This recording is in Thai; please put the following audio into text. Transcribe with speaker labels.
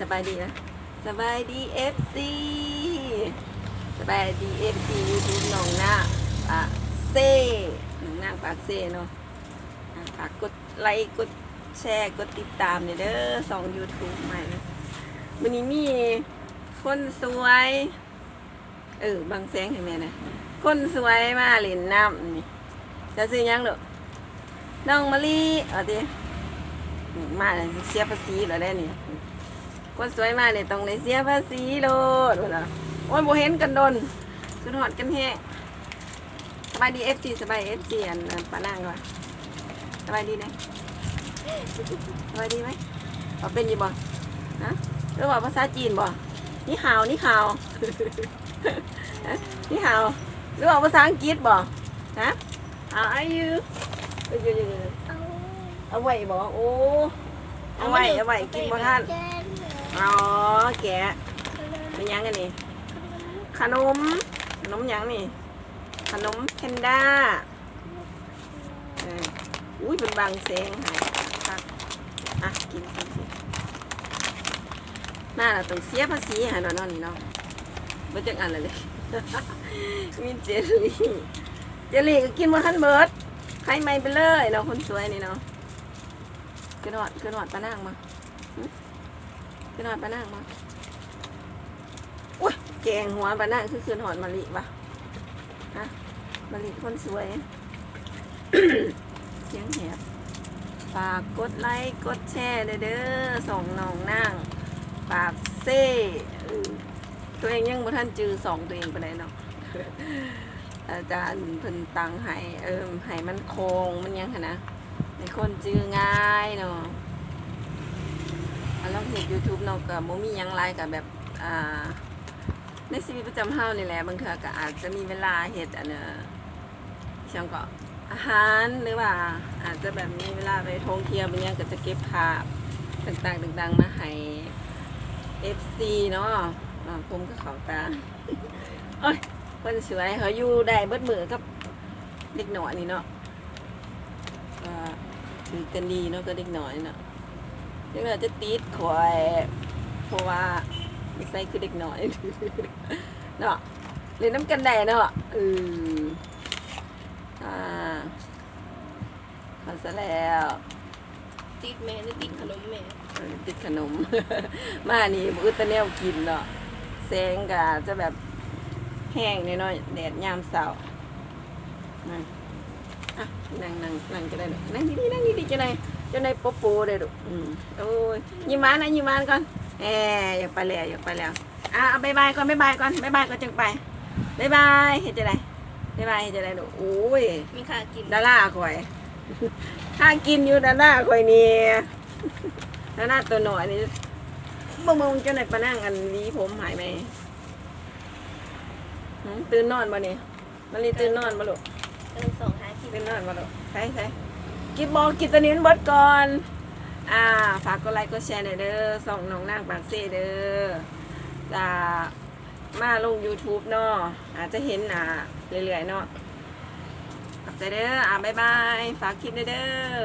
Speaker 1: สบายดีนะ สบายดีเอฟซีสบายดีเอฟซียูทูบหนองหน้าปากเซ่น้องหน้าปากเซ่เนาะฝากกดไลค์กดแชร์กดติดตามเนี่ยเด้อสองยูทูบใหม่นวันนี้มีคนสวย เออบางแสงเห็นไหมนะคนสวยมาเล่นน้ำนี่จะซื้อยังหรอน้องมะลิเอาดิมาเลยเสียภาษีเหรอได้นี่ คนสวยมาเนี่ยต้องได้เสียภาษีโลดว่าล่ะโอ้ยโบเห็นกันโดนคือหอดกันแฮะสบายดีเอฟซีสบายเอฟซีอันอันปานั่งก่อนสบายดีไหมสบายดีไหมเขาเป็นอยี่บ่ฮะหรือว่าภาษาจีนบ่นี่ฮาวนี่ฮาวฮะนี่ฮาวหรือว่าภาษาอังกฤษบ่ฮะ How are you เอ้ยเดี๋ยวๆๆเอาไว้บ่โอ้เอาไว้เอาไว้กินบ่ท่าน อ๋อแกะเป็นยังไงนี่ขนม ขนมหยังนี่ ขนมแพนด้าเอออุ้ยเป็นบางแสงหายคักอะกินกินกินน่าเราต้องเสียภาษีหาหน่อยเนอนนี่เนาะไม่จังอันเลยเลยมีเจลลี่เจลลี่ก็กินมาทันเบิร์ดใครไม่ไปเลยเนาะคนสวยนี่เนาะขึ้นหอดขึ้นหอดปลานั่งมา ขึ้นหอดปลานั่งมาอุ้ยแกงหัวปลานั่งคือขึ้นหอดมะลิวะฮะมะลิคนสวยเสียงแหบฝากกดไลค์กดแชร์เด้อส่องน้องนั่งปากเซ่ตัวเองยังบ่ท่านจือสองตัวเองไปไหนเนาะอาจารย์เพิ่นตังให้เออให้มันโคงมันยังคะนะในคนจือง่ายเนาะ เห็น YouTube เนาะก็บ่มีหยังหลายกับแบบอ่าในชีวิตประจำเฮานี่แหละบางเทื่อก็อาจจะมีเวลาเฮ็ดอันเน่ะช่างก็อาหารหรือว่า อาจจะแบบมีเวลาไปท่องเที่ยวบางอย่างก็จะเก็บภาพต่างๆต่างๆมาให้ FC เนาะอ่าผมก็เขาตาโอ้ยคนสวยเขาอยู่ได้เบิดมือกับเด็กหน่อยนี่เนาะก็ถือกันดีเนาะก็เด็กหน่อยเนาะ เด็กน้อยจะติดข่อยเพราะว่าไม่ใส่คือเด็กน้อยเนาะเล่นน้ำกันได้เนาะเอออ่ามาซะแล้ว
Speaker 2: ติดแม่นี่ติดขนมแม่
Speaker 1: เออติดขนม มานี่มือตะแนวกินเนาะแสงก็จะแบบแห้งหน้อยๆแดดยามเสาร์นั่น อะนั่งนั่งนั่งจะได้ดอกนั่งดีๆนั่งดีๆจะได้จะได้โป๊ะโป๊ได้ดูอืมโอ้ยยิ้มหวานนะยิ้มหวานก่อนแหมอยากไปแล้วอยากไปแล้วอะเอาบายบายก่อนบายบายก่อนบายบายก่อนจึงไปบายบายเฮ็ดจะได้บายบายเฮ็ดจะได้ดูโอ้ย
Speaker 2: มีค่ากิน
Speaker 1: ดาราข่อยถ้ากินอยู่ดาราข่อยนี่ดาราตัวหน่อยนี่บ่มึงเจ้าไหนปะนั่งอันหวีผมหายไหมหืมตื่นนอนบ่นี่มันรีตื่นนอนบ่ลูก
Speaker 2: กำลังส่งหากิน
Speaker 1: เป็นนอนมาลูกใช่ใช่กินบอกกินตันนี้มันเบิดก่อน อ่า ฝากกดไลค์กดแชร์หน่อยเด้อส่องน้องนางปากเซ่เด้อจะมาลง YouTube เนาะอาจจะเห็นอ่าเรื่อยๆเนาะขอบใจเด้ออ่าบ๊ายบาย ฝากคลิปด้วยเด้อ